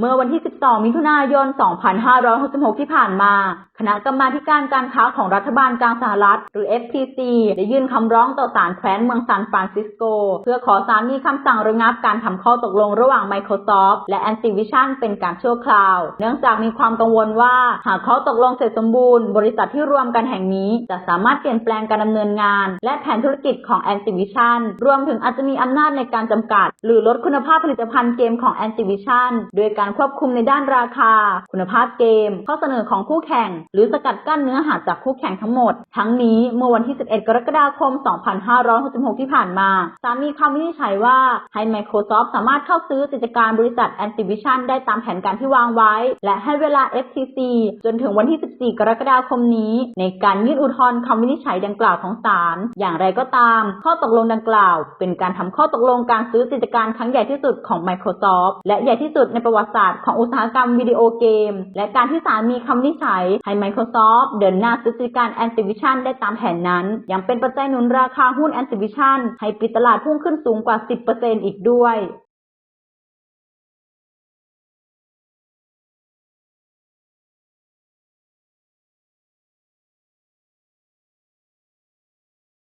เมื่อวันที่ 12 มิถุนายน 2566 ที่ผ่านมา คณะกรรมาการการค้าของรัฐบาลกลางสหรัฐ หรือ FTC ได้ยื่นคำร้องต่อศาลแคว้นเมืองซานฟรานซิสโก เพื่อขอศาลมีคำสั่งระงับการทำข้อตกลงระหว่าง Microsoft และ Activision เป็นการชั่วคราว เนื่องจากมีความกังวลว่า หากข้อตกลงเสร็จสมบูรณ์ บริษัทที่รวมกันแห่งนี้ จะสามารถเปลี่ยนแปลงการดำเนินงาน และแผนธุรกิจของ Activision รวมถึงอาจจะมีอำนาจในการจำกัด หรือลดคุณภาพผลิตภัณฑ์เกมของ Activision โดยการการควบคุมในด้านราคา คุณภาพเกม ข้อเสนอของคู่แข่ง หรือสกัดกั้นเนื้อหาจากคู่แข่งทั้งหมด ทั้งนี้เมื่อวันที่ 11 กรกฎาคม 2566 ที่ผ่านมาศาลมีคำวินิจฉัยว่า ให้ Microsoft สามารถเข้าซื้อกิจการบริษัท Activision ได้ตามแผนการที่วางไว้ และให้เวลา FTC จนถึงวันที่ 14 กรกฎาคมนี้ ในการยื่นอุทธรณ์คำวินิจฉัยดังกล่าวของศาลอย่างไรก็ตาม ข้อตกลงดังกล่าว เป็นการทำข้อตกลงการซื้อกิจการครั้งใหญ่ที่สุดของ Microsoft และใหญ่ที่สุดในประวัติศาสตร์ของอุตสาหกรรมวิดีโอเกม และการที่ศาลมีคำวินิจฉัย ให้ Microsoft เดินหน้าซื้อกิจการ Activision ได้ตามแผนนั้น ยังเป็นปัจจัยหนุนราคาหุ้น Activision ให้ปิดตลาดพุ่งขึ้นสูงกว่า 10%อีกด้วย